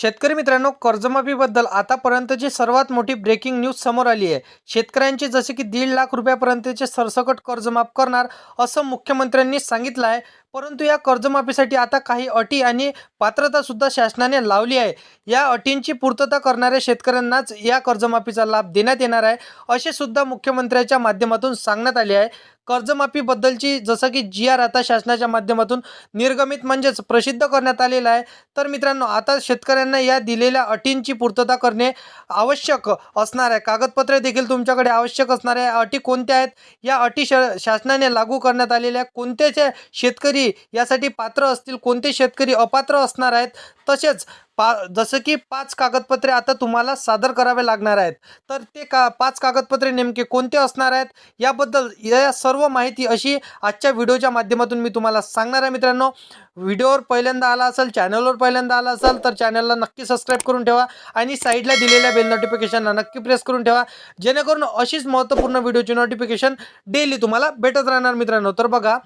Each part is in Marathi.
शेतकरी मित्रांनो कर्जमाफीबद्दल आतापर्यंतची सर्वात मोठी ब्रेकिंग न्यूज समोर आली आहे शेतकऱ्यांचे जसे की दीड लाख रुपयापर्यंतचे सरसकट कर्जमाफ करणार असं मुख्यमंत्र्यांनी सांगितलं आहे. परंतु या कर्जमाफीसाठी आता काही अटी आणि पात्रतासुद्धा शासनाने लावली आहे. या अटींची पूर्तता करणाऱ्या शेतकऱ्यांनाच या कर्जमाफीचा लाभ देण्यात येणार आहे असे सुद्धा मुख्यमंत्र्यांच्या माध्यमातून सांगण्यात आले आहे. कर्जमाफीबद्दलची जसं की जी आर आता शासनाच्या माध्यमातून निर्गमित म्हणजेच प्रसिद्ध करण्यात आलेला आहे. तर मित्रांनो आता शेतकऱ्यांना या दिलेल्या अटींची पूर्तता करणे आवश्यक असणार आहे. कागदपत्रे देखील तुमच्याकडे आवश्यक असणार आहे. अटी कोणत्या आहेत? या अटी श शासनाने लागू करण्यात आलेल्या कोणते शेतकरी यासाठी पात्र असतील कोणते शेतकरी अपात्र असणार आहेत? तसेच पा जसं की पाच कागदपत्रे आता तुम्हाला सादर करावे लागणार आहेत. तर ते का पाच कागदपत्रे नेमके कोणते असणार आहेत? याबद्दल या सर्व माहिती अशी आजच्या व्हिडिओच्या माध्यमातून मी तुम्हाला सांगणार आहे मित्रांनो. व्हिडिओवर पहिल्यांदा आला असेल चॅनलवर पहिल्यांदा आला असेल तर चॅनलला नक्की सबस्क्राईब करून ठेवा आणि साईडला दिलेल्या बेल नोटिफिकेशनला नक्की प्रेस करून ठेवा. जेणेकरून अशीच महत्त्वपूर्ण व्हिडिओची नोटिफिकेशन डेली तुम्हाला भेटत राहणार मित्रांनो. तर बघा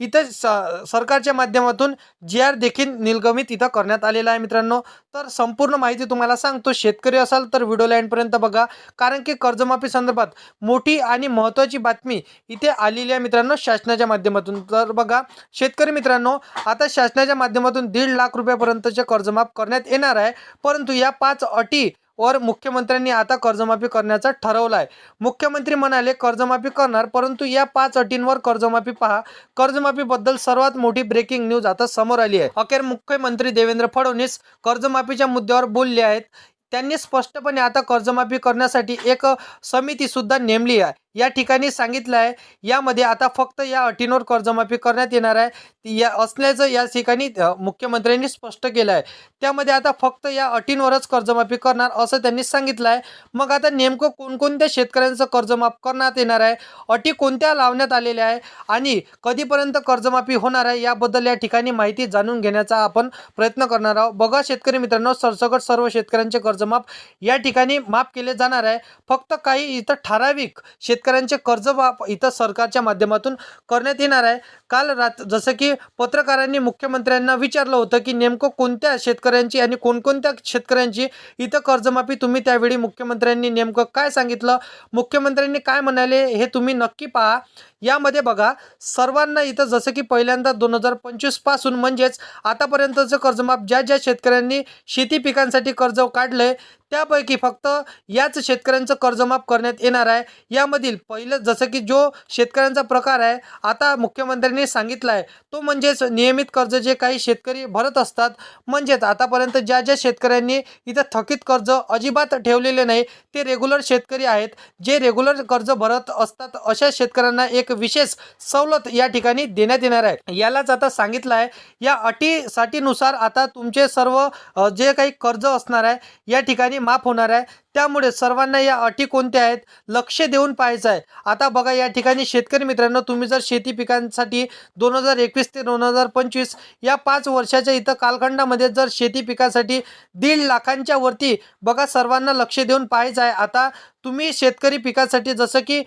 इथं स सरकारच्या माध्यमातून जी आर देखील निर्गमित इथं करण्यात आलेला आहे मित्रांनो. तर संपूर्ण माहिती तुम्हाला सांगतो. शेतकरी असाल तर व्हिडिओ लाईनपर्यंत बघा. कारण की कर्जमाफी संदर्भात मोठी आणि महत्त्वाची बातमी इथे आलेली आहे मित्रांनो शासनाच्या माध्यमातून. तर बघा शेतकरी मित्रांनो आता शासनाच्या माध्यमातून दीड लाख रुपयापर्यंतचे कर्जमाफ करण्यात येणार आहे. परंतु या पाच अटी वर मुख्यमंत्र्यांनी आता कर्जमाफी करण्याचं ठरवलं आहे मुख्यमंत्री म्हणाले कर्जमाफी करणार परंतु या पाच अटींवर कर्जमाफी पहा. कर्जमाफीबद्दल सर्वात मोठी ब्रेकिंग न्यूज आता समोर आली आहे. अखेर मुख्यमंत्री देवेंद्र फडणवीस कर्जमाफीच्या मुद्द्यावर बोलले आहेत. त्यांनी स्पष्टपणे आता कर्जमाफी करण्यासाठी एक समितीसुद्धा नेमली आहे. या ठिकाणी सांगितलं आहे यामध्ये आता फक्त या अटींवर कर्जमाफी करण्यात येणार आहे. या असल्याचं या ठिकाणी मुख्यमंत्र्यांनी स्पष्ट केलं आहे त्यामध्ये आता फक्त या अटींवरच कर्जमाफी करणार असं त्यांनी सांगितलं आहे मग आता नेमकं कोणकोणत्या शेतकऱ्यांचं कर्जमाफ करण्यात येणार आहे? अटी कोणत्या लावण्यात आलेल्या आहे? आणि कधीपर्यंत कर्जमाफी होणार आहे? याबद्दल या ठिकाणी माहिती जाणून घेण्याचा आपण प्रयत्न करणार आहोत. बघा शेतकरी मित्रांनो सरसकट सर्व शेतकऱ्यांचे कर्जमाफ या ठिकाणी माफ केले जाणार आहे. फक्त काही इथं ठराविक शेत शेतकऱ्यांचे कर्ज इथं सरकारच्या माध्यमातून करण्यात येणार आहे. काल रात जसं की पत्रकारांनी मुख्यमंत्र्यांना विचारलं होतं की नेमकं कोणत्या शेतकऱ्यांची आणि कोणकोणत्या शेतकऱ्यांची इथं कर्जमाफी तुम्ही त्यावेळी मुख्यमंत्र्यांनी नेमकं काय सांगितलं? मुख्यमंत्र्यांनी काय म्हणाले हे तुम्ही नक्की पहा. यामध्ये बघा सर्वांना इथं जसं की पहिल्यांदा दोन हजार पंचवीसपासून म्हणजेच आतापर्यंतचं कर्जमाफ ज्या ज्या शेतकऱ्यांनी शेती पिकांसाठी कर्ज काढलं त्यापैकी फक्त याच शेतकऱ्यांचं कर्जमाफ करण्यात येणार आहे. यामधील पहिलं जसं की जो शेतकऱ्यांचा प्रकार आहे आता मुख्यमंत्र्यांनी सांगितलं आहे तो म्हणजेच नियमित कर्ज जे काही शेतकरी भरत असतात म्हणजेच आतापर्यंत ज्या ज्या शेतकऱ्यांनी इथं थकीत कर्ज अजिबात ठेवलेले नाही ते रेग्युलर शेतकरी आहेत. जे रेग्युलर कर्ज भरत असतात अशा शेतकऱ्यांना एक विशेष सवलत या ठिकाणी देण्यात येणार आहे. यालाच आता सांगितलं आहे या अटीसाठीनुसार आता तुमचे सर्व जे काही कर्ज असणार आहे या ठिकाणी माफ होणार आहे. त्यामुळे सर्वांना या अटी कोणत्या आहेत लक्ष देऊन पाहायचं आहे. आता बघा या ठिकाणी शेतकरी मित्रांनो तुम्ही जर शेती पिकांसाठी दोन हजार एकवीस ते दोन हजार पंचवीस या पाच वर्षाच्या इथं कालखंडामध्ये जर शेती पिकासाठी दीड लाखांच्या वरती बघा सर्वांना लक्ष देऊन पाहायचं आहे. आता तुम्ही शेतकरी पिकासाठी जसं की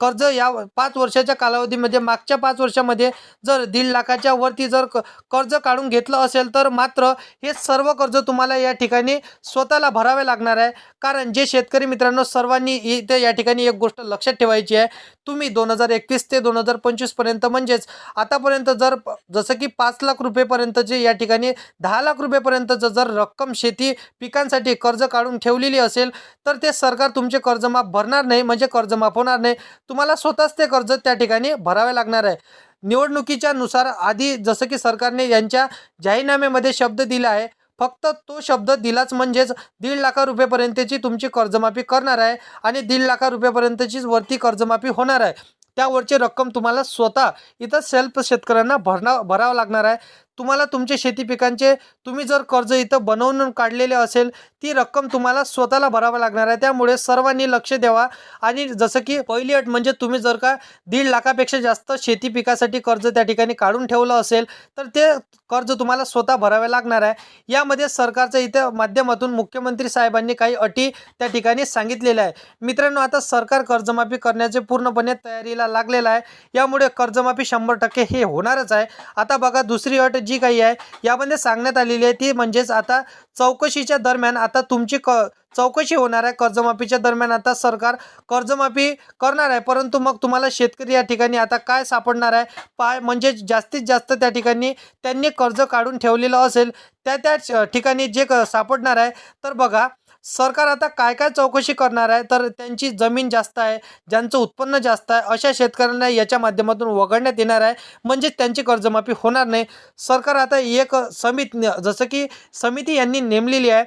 कर्ज या पाच वर्षाच्या कालावधीमध्ये मागच्या पाच वर्षामध्ये जर दीड लाखाच्या वरती जर क- कर्ज काढून घेतलं असेल तर मात्र हे सर्व कर्ज तुम्हाला या ठिकाणी स्वतःला भरावे लागणार आहे. कारण जे शेतकरी मित्रांनो सर्वांनी इथे या ठिकाणी एक गोष्ट लक्षात ठेवायची आहे. तुम्ही दोन हजार एकवीस ते दोन हजार पंचवीसपर्यंत म्हणजेच आतापर्यंत जर जसं की पाच लाख रुपयेपर्यंतचे या ठिकाणी दहा लाख रुपयेपर्यंतचं जर रक्कम शेती पिकांसाठी कर्ज काढून ठेवलेली असेल तर ते सरकार तुमचे कर्जमाफ भरणार नाही म्हणजे कर्जमाफ होणार नाही. तुम्हाला स्वतःच ते कर्ज त्या ठिकाणी भरावे लागणार आहे. निवडणुकीच्या नुसार आधी जसं की सरकारने यांच्या जाहीरनाम्यामध्ये शब्द दिला आहे फक्त तो शब्द दिलाच म्हणजेच दीड लाखा रुपयेपर्यंतची तुमची कर्जमाफी करणार आहे आणि दीड लाखा रुपयेपर्यंतचीच वरती कर्जमाफी होणार आहे. त्यावरची रक्कम तुम्हाला स्वतः इथं सेल्फ शेतकऱ्यांना भरणा भरावं लागणार आहे. तुम्हाला तुमचे शेती पिकांचे तुम्ही जर कर्ज इथं बनवून काढलेले असेल ती रक्कम तुम्हाला स्वतःला भरावं लागणार आहे. त्यामुळे सर्वांनी लक्ष द्यावा. आणि जसं की पहिली अट म्हणजे तुम्ही जर का दीड लाखापेक्षा जास्त शेती पिकासाठी कर्ज त्या ठिकाणी काढून ठेवलं असेल तर ते कर्ज तुम्हाला स्वतः भरावे लागणार आहे. यामध्ये सरकारच्या इथं माध्यमातून मुख्यमंत्री साहेबांनी काही अटी त्या ठिकाणी सांगितलेल्या आहे मित्रांनो आता सरकार कर्जमाफी करण्याचे पूर्णपणे तयारीला लागलेलं आहे. यामुळे कर्जमाफी शंभर टक्के हे होणारच आहे. आता बघा दुसरी अट जी काही आहे यामध्ये सांगण्यात आलेली आहे ती म्हणजेच आता चौकशीच्या दरम्यान आता तुमची क चौकशी होणार आहे कर्जमाफीच्या दरम्यान आता सरकार कर्जमाफी करणार आहे. परंतु मग तुम्हाला शेतकरी या ठिकाणी आता काय सापडणार आहे? पाय म्हणजे जास्तीत जास्त त्या ठिकाणी त्यांनी कर्ज काढून ठेवलेलं असेल त्या त्या ठिकाणी जे क सापडणार आहे तर बघा सरकार आता काय काय चौकशी करणार आहे? तर त्यांची जमीन जास्त आहे ज्यांचं उत्पन्न जास्त आहे अशा शेतकऱ्यांना याच्या माध्यमातून वगळण्यात येणार आहे. म्हणजे त्यांची कर्जमाफी होणार नाही. सरकार आता एक समिती जसं की समिती यांनी नेमलेली आहे.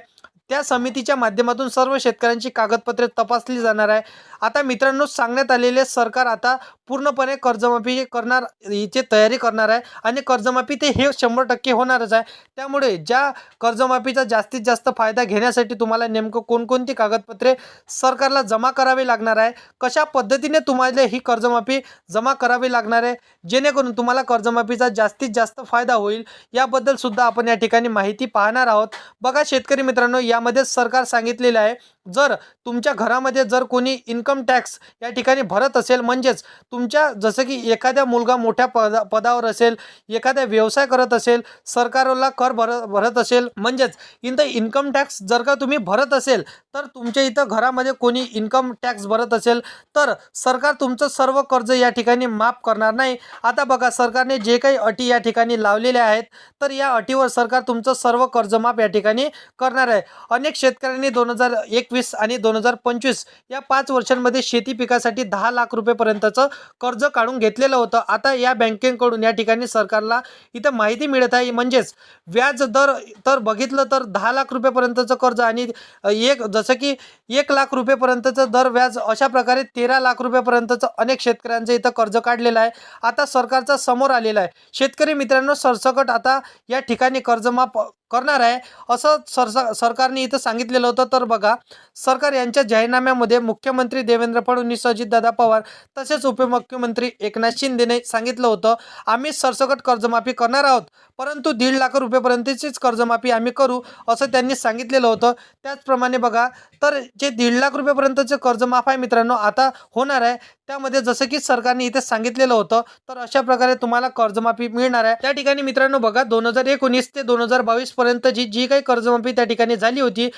त्या समितीच्या माध्यमातून सर्व शेतकऱ्यांची कागदपत्रे तपासली जाणार आहे. आता मित्रांनो सांगण्यात आलेले सरकार आता पूर्णपणे कर्जमाफी करणार हिची तयारी करणार आहे आणि कर्जमाफी ते हे शंभर टक्के होणारच आहे. त्यामुळे ज्या कर्जमाफीचा जास्तीत जास्त फायदा घेण्यासाठी तुम्हाला नेमकं कोणकोणती कागदपत्रे सरकारला जमा करावी लागणार आहे कशा पद्धतीने तुम्हाला ही कर्जमाफी जमा करावी लागणार आहे जेणेकरून तुम्हाला कर्जमाफीचा जास्तीत जास्त फायदा होईल याबद्दलसुद्धा आपण या ठिकाणी माहिती पाहणार आहोत. बघा शेतकरी मित्रांनो यामध्ये सरकार सांगितलेलं आहे जर तुमच्या घरामध्ये जर कोणी इन्कम टॅक्स या ठिकाणी भरत असेल म्हणजेच तुमच्या जसं की एखाद्या मुलगा मोठ्या पदा पदावर असेल एखादा व्यवसाय करत असेल सरकारला कर भर भरत असेल म्हणजेच इन द इन्कम टॅक्स जर का तुम्ही भरत असेल तर तुमच्या इथं घरामध्ये कोणी इन्कम टॅक्स भरत असेल तर सरकार तुमचं सर्व कर्ज या ठिकाणी माफ करणार नाही. आता बघा सरकारने जे काही अटी या ठिकाणी लावलेल्या आहेत तर या अटीवर सरकार तुमचं सर्व कर्ज माफ या ठिकाणी करणार आहे. अनेक शेतकऱ्यांनी दोन हजार एकवीस आणि दोन हजार पंचवीस या पाच वर्षांमध्ये शेती पिकासाठी दहा लाख रुपयेपर्यंतचं कर्ज काढून घेतलेलं होतं. आता या बँकेकडून या ठिकाणी सरकारला इथं माहिती मिळत आहे. म्हणजेच व्याज दर तर बघितलं तर दहा लाख रुपयेपर्यंतचं कर्ज आणि एक जसं की एक लाख रुपयेपर्यंतचं दर व्याज अशा प्रकारे तेरा लाख रुपयेपर्यंतचं अनेक शेतकऱ्यांचं इथं कर्ज काढलेलं आहे. आता सरकारचा समोर आलेला आहे. शेतकरी मित्रांनो सरसकट आता या ठिकाणी कर्जमाफ करणार आहे. असं सरसा सरकारने इथं सांगितलेलं होतं. तर बघा सरकार यांच्या जाहीरनाम्यामध्ये मुख्यमंत्री देवेंद्र फडणवीस अजितदादा पवार तसेच उपमुख्यमंत्री एकनाथ शिंदेने सांगितलं होतं आम्ही सरसकट कर्जमाफी करणार आहोत परंतु दीड लाख रुपयेपर्यंतचीच कर्जमाफी आम्ही करू असं त्यांनी सांगितलेलं होतं. त्याचप्रमाणे बघा तर जे दीड लाख रुपयेपर्यंतचे कर्जमाफ आहे मित्रांनो आता होणार आहे. त्यामध्ये जसं की सरकारने इथे सांगितलेलं होतं तर अशा प्रकारे तुम्हाला कर्जमाफी मिळणार आहे. त्या ठिकाणी मित्रांनो बघा दोन हजार एकोणीस ते दोन हजार बावीस पर्यंतची जी काही कर्जमाफी त्या ठिकाणी झाली होती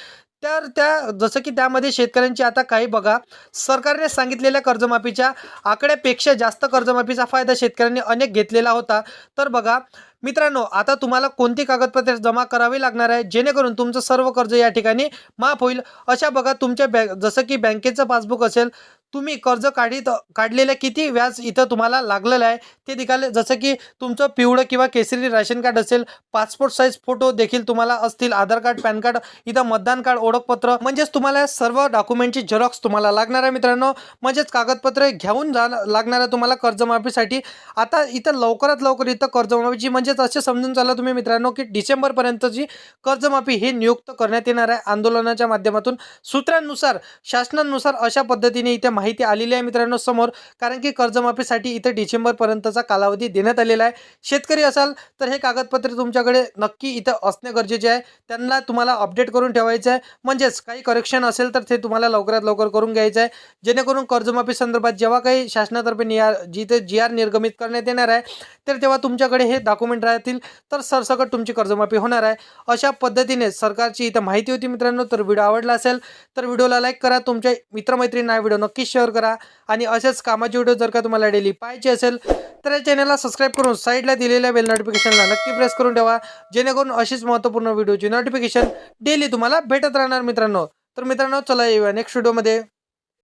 तर त्या जसं की त्यामध्ये शेतकऱ्यांची आता काही बघा सरकारने सांगितलेल्या कर्जमाफीच्या आकड्यापेक्षा जास्त कर्जमाफीचा फायदा शेतकऱ्यांनी अनेक घेतलेला होता. तर बघा मित्रांनो आता तुम्हाला कोणती कागदपत्रे जमा करावी लागणार आहे? जेणेकरून तुमचं सर्व कर्ज या ठिकाणी माफ होईल. अशा बघा तुमच्या बॅ जसं की बँकेचं पासबुक असेल तुम्ही कर्ज काढीत काढलेलं किती व्याज इथं तुम्हाला लागलेलं आहे? ते निघाले जसं की तुमचं पिवळं किंवा केसरी राशन कार्ड असेल पासपोर्ट साईज फोटो देखील तुम्हाला असतील आधार कार्ड पॅन कार्ड इथं मतदान कार्ड ओळखपत्र म्हणजेच तुम्हाला सर्व डॉक्युमेंटची झेरॉक्स तुम्हाला लागणार आहे मित्रांनो. म्हणजेच कागदपत्रे घेऊन जा लागणार आहे तुम्हाला कर्जमाफीसाठी. आता इथं लवकरात लवकर इथं कर्जमाफीची म्हणजेच असे समजून चाला तुम्ही मित्रांनो की डिसेंबरपर्यंतची कर्जमाफी ही नियुक्त करण्यात येणार आहे आंदोलनाच्या माध्यमातून. सूत्रांनुसार शासनानुसार अशा पद्धतीने इथे माहिती आलेली आहे मित्रांनो समोर. कारण की कर्जमाफीसाठी इथं डिसेंबरपर्यंतचा कालावधी देण्यात आलेला आहे. शेतकरी असाल तर हे कागदपत्रे तुमच्याकडे नक्की इथं असणे गरजेचे आहे. त्यांना तुम्हाला अपडेट करून ठेवायचं आहे. म्हणजेच काही करेक्शन असेल तर ते तुम्हाला लवकरात लवकर करून घ्यायचं आहे. जेणेकरून कर्जमाफी संदर्भात जेव्हा काही शासनातर्फे निया जिथे जी आर निर्गमित करण्यात येणार आहे तर तेव्हा तुमच्याकडे हे डॉक्युमेंट राहतील. तर सरसकट तुमची कर्जमाफी होणार आहे. अशा पद्धतीने सरकारची इथं माहिती होती मित्रांनो. तर व्हिडिओ आवडला असेल तर व्हिडिओला लाईक करा. तुमच्या मित्रमैत्रिणींना हा व्हिडिओ नक्कीच शेअर करा आणि असेच कामाचे व्हिडिओ जर का तुम्हाला डेली पाहिजे असेल तर या चॅनलला सबस्क्राईब करून साईडला दिलेल्या बेल नोटिफिकेशनला नक्की प्रेस करून ठेवा जेणेकरून अशीच महत्त्वपूर्ण व्हिडिओची नोटिफिकेशन डेली तुम्हाला भेटत राहणार मित्रांनो. तर मित्रांनो चला येऊया नेक्स्ट व्हिडिओमध्ये